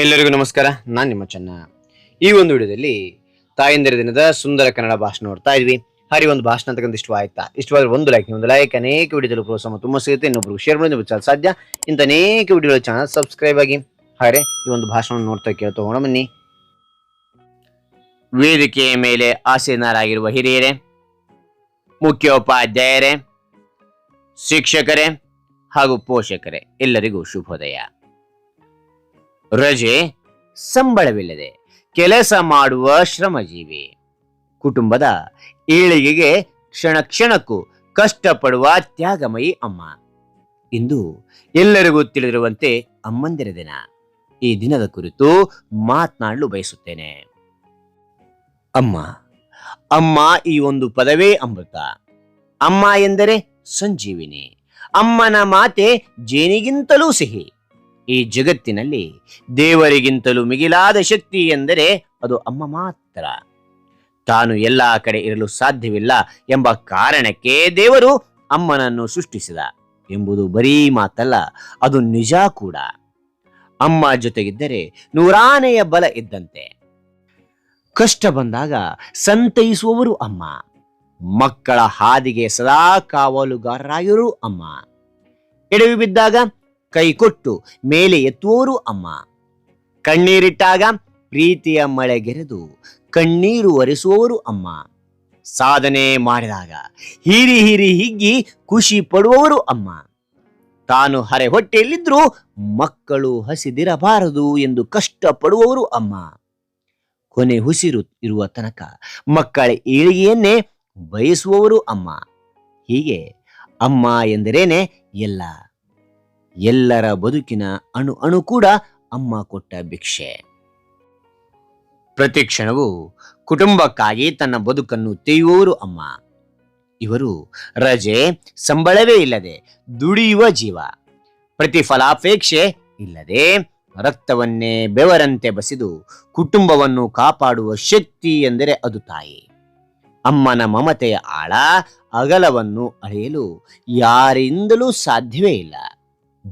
ಎಲ್ಲರಿಗೂ ನಮಸ್ಕಾರ. ನಾನು ನಿಮ್ಮ ಚೆನ್ನ. ಈ ಒಂದು ವಿಡಿಯೋದಲ್ಲಿ ತಾಯಂದಿರ ದಿನದ ಸುಂದರ ಕನ್ನಡ ಭಾಷಣ ನೋಡ್ತಾ ಇದ್ವಿ. ಹರಿ ಒಂದು ಭಾಷಣ ಅಂತಕ್ಕಂಥ ಇಷ್ಟವಾಯ್ತಾ ಇಷ್ಟವಾದ್ರೆ ಒಂದು ಲೈಕ್ ಒಂದು ಲೈಕ್ ಅನೇಕ ವಿಡಿಯೋದಲ್ಲಿ ಪ್ರೋತ್ಸಾಹ ತುಂಬ ಸಿಗುತ್ತೆ. ಇನ್ನೊಬ್ರಿಗೆ ಶೇರ್ ಮಾಡಿ ಬಿಚ್ಚಲು ಸಾಧ್ಯ. ಇಂಥ ಅನೇಕ ವಿಡಿಯೋಗಳ ಚಾನಲ್ ಸಬ್ಸ್ಕ್ರೈಬ್ ಆಗಿ. ಹಾಗೆ ಈ ಒಂದು ಭಾಷಣ ನೋಡ್ತಾ ಕೇಳ್ತಾ ಹೋಗೋಣ ಬನ್ನಿ. ವೇದಿಕೆಯ ಮೇಲೆ ಆಸೀನರಾಗಿರುವ ಹಿರಿಯರೇ, ಮುಖ್ಯೋಪಾಧ್ಯಾಯರೇ, ಶಿಕ್ಷಕರೇ ಹಾಗೂ ಪೋಷಕರೇ, ಎಲ್ಲರಿಗೂ ಶುಭೋದಯ. ರಜೆ ಸಂಬಳವಿಲ್ಲದೆ ಕೆಲಸ ಮಾಡುವ ಶ್ರಮಜೀವಿ. ಕುಟುಂಬದ ಏಳಿಗೆಗೆ ಕ್ಷಣ ಕ್ಷಣಕ್ಕೂ ಕಷ್ಟಪಡುವ ತ್ಯಾಗಮಯಿ ಅಮ್ಮ. ಇಂದು ಎಲ್ಲರಿಗೂ ತಿಳಿದಿರುವಂತೆ ಅಮ್ಮಂದಿರ ದಿನ. ಈ ದಿನದ ಕುರಿತು ಮಾತನಾಡಲು ಬಯಸುತ್ತೇನೆ. ಅಮ್ಮ ಅಮ್ಮ ಈ ಒಂದು ಪದವೇ ಅಮೃತ. ಅಮ್ಮ ಎಂದರೆ ಸಂಜೀವಿನಿ. ಅಮ್ಮನ ಮಾತೆ ಜೇನಿಗಿಂತಲೂ ಸಿಹಿ. ಈ ಜಗತ್ತಿನಲ್ಲಿ ದೇವರಿಗಿಂತಲೂ ಮಿಗಿಲಾದ ಶಕ್ತಿ ಎಂದರೆ ಅದು ಅಮ್ಮ ಮಾತ್ರ. ತಾನು ಎಲ್ಲ ಕಡೆ ಇರಲು ಸಾಧ್ಯವಿಲ್ಲ ಎಂಬ ಕಾರಣಕ್ಕೆ ದೇವರು ಅಮ್ಮನನ್ನು ಸೃಷ್ಟಿಸಿದ ಎಂಬುದು ಬರೀ ಮಾತಲ್ಲ, ಅದು ನಿಜ ಕೂಡ. ಅಮ್ಮ ಜೊತೆಗಿದ್ದರೆ ನೂರಾನೆಯ ಬಲ ಇದ್ದಂತೆ. ಕಷ್ಟ ಬಂದಾಗ ಸಂತೈಸುವವರು ಅಮ್ಮ. ಮಕ್ಕಳ ಹಾದಿಗೆ ಸದಾ ಕಾವಲುಗಾರರಾಗಿರು ಅಮ್ಮ. ಎಡವಿ ಬಿದ್ದಾಗ ಕೈ ಕೊಟ್ಟು ಮೇಲೆ ಎತ್ತುವವರು ಅಮ್ಮ. ಕಣ್ಣೀರಿಟ್ಟಾಗ ಪ್ರೀತಿಯ ಮಳೆಗೆರೆದು ಕಣ್ಣೀರು ಒರೆಸುವವರು ಅಮ್ಮ. ಸಾಧನೆ ಮಾಡಿದಾಗ ಹೀರಿ ಹೀರಿ ಹಿಗ್ಗಿ ಖುಷಿ ಪಡುವವರು ಅಮ್ಮ. ತಾನು ಹರೆ ಹೊಟ್ಟೆಯಲ್ಲಿದ್ರೂ ಮಕ್ಕಳು ಹಸಿದಿರಬಾರದು ಎಂದು ಕಷ್ಟಪಡುವವರು ಅಮ್ಮ. ಕೊನೆ ಹುಸಿರು ಇರುವ ತನಕ ಮಕ್ಕಳ ಏಳಿಗೆಯನ್ನೇ ಬಯಸುವವರು ಅಮ್ಮ. ಹೀಗೆ ಅಮ್ಮ ಎಂದರೇನೆ ಎಲ್ಲ. ಎಲ್ಲರ ಬದುಕಿನ ಅಣು ಅಣು ಕೂಡ ಅಮ್ಮ ಕೊಟ್ಟ ಭಿಕ್ಷೆ. ಪ್ರತಿ ಕ್ಷಣವೂ ಕುಟುಂಬಕ್ಕಾಗಿ ತನ್ನ ಬದುಕನ್ನು ತೆಯ್ಯುವವರು ಅಮ್ಮ. ಇವರು ರಜೆ, ಸಂಬಳವೇ ಇಲ್ಲದೆ ದುಡಿಯುವ ಜೀವ. ಪ್ರತಿಫಲಾಪೇಕ್ಷೆ ಇಲ್ಲದೆ ರಕ್ತವನ್ನೇ ಬೆವರಂತೆ ಬಸಿದು ಕುಟುಂಬವನ್ನು ಕಾಪಾಡುವ ಶಕ್ತಿ ಎಂದರೆ ಅದು ತಾಯಿ. ಅಮ್ಮನ ಮಮತೆಯ ಆಳ ಅಗಲವನ್ನು ಅಳೆಯಲು ಯಾರಿಂದಲೂ ಸಾಧ್ಯವೇ ಇಲ್ಲ.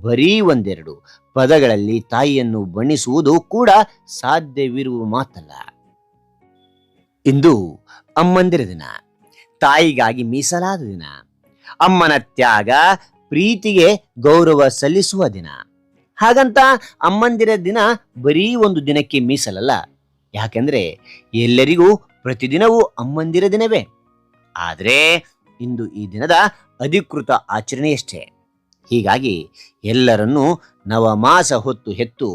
ಬರೀ ಒಂದೆರಡು ಪದಗಳಲ್ಲಿ ತಾಯಿಯನ್ನು ಬಣ್ಣಿಸುವುದು ಕೂಡ ಸಾಧ್ಯವಿರುವ ಮಾತಲ್ಲ. ಇಂದು ಅಮ್ಮಂದಿರ ದಿನ, ತಾಯಿಗಾಗಿ ಮೀಸಲಾದ ದಿನ, ಅಮ್ಮನ ತ್ಯಾಗ ಪ್ರೀತಿಗೆ ಗೌರವ ಸಲ್ಲಿಸುವ ದಿನ. ಹಾಗಂತ ಅಮ್ಮಂದಿರ ದಿನ ಬರೀ ಒಂದು ದಿನಕ್ಕೆ ಮೀಸಲಲ್ಲ, ಯಾಕೆಂದ್ರೆ ಎಲ್ಲರಿಗೂ ಪ್ರತಿದಿನವೂ ಅಮ್ಮಂದಿರ ದಿನವೇ. ಆದರೆ ಇಂದು ಈ ದಿನದ ಅಧಿಕೃತ ಆಚರಣೆಯಷ್ಟೇ. ಹೀಗಾಗಿ ಎಲ್ಲರನ್ನೂ ನವಮಾಸ ಹೊತ್ತು ಹೆತ್ತು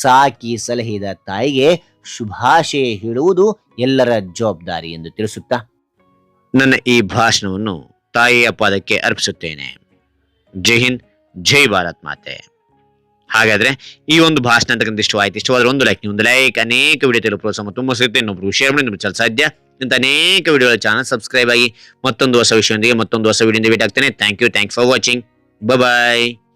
ಸಾಕಿ ಸಲಹಿದ ತಾಯಿಗೆ ಶುಭಾಶಯ ಹೇಳುವುದು ಎಲ್ಲರ ಜವಾಬ್ದಾರಿ ಎಂದು ತಿಳಿಸುತ್ತಾ ನನ್ನ ಈ ಭಾಷಣವನ್ನು ತಾಯಿಯ ಪಾದಕ್ಕೆ ಅರ್ಪಿಸುತ್ತೇನೆ. ಜೈ ಹಿಂದ್, ಜೈ ಭಾರತ್ ಮಾತೆ. ಹಾಗಾದ್ರೆ ಈ ಒಂದು ಭಾಷಣ ಅಂತಕ್ಕಂಥ ಇಷ್ಟವಾಯಿತು ಇಷ್ಟವಾದ್ರೆ ಒಂದು ಲೈಕ್ ಒಂದು ಲೈಕ್ ಅನೇಕ ವಿಡಿಯೋ ತೆಗೆದು ಪ್ರೋತ್ಸಾಹ ತುಂಬ ಸಿಗುತ್ತೆ. ಇನ್ನೊಬ್ರು ಶೇರ್ ಮಾಡಿ, ಇನ್ನೊಬ್ರು ಸಾಧ್ಯ. ಇಂಥ ಅನೇಕ ವಿಡಿಯೋಗಳ ಚಾನಲ್ ಸಬ್ಸ್ಕ್ರೈಬ್ ಆಗಿ ಮತ್ತೊಂದು ಹೊಸ ವಿಷಯದೊಂದಿಗೆ ಮತ್ತೊಂದು ಹೊಸ ವಿಡಿಯೋದಿಂದ ಭೇಟಿ ಆಗ್ತೇನೆ. Thank you thanks for watching Bye-bye!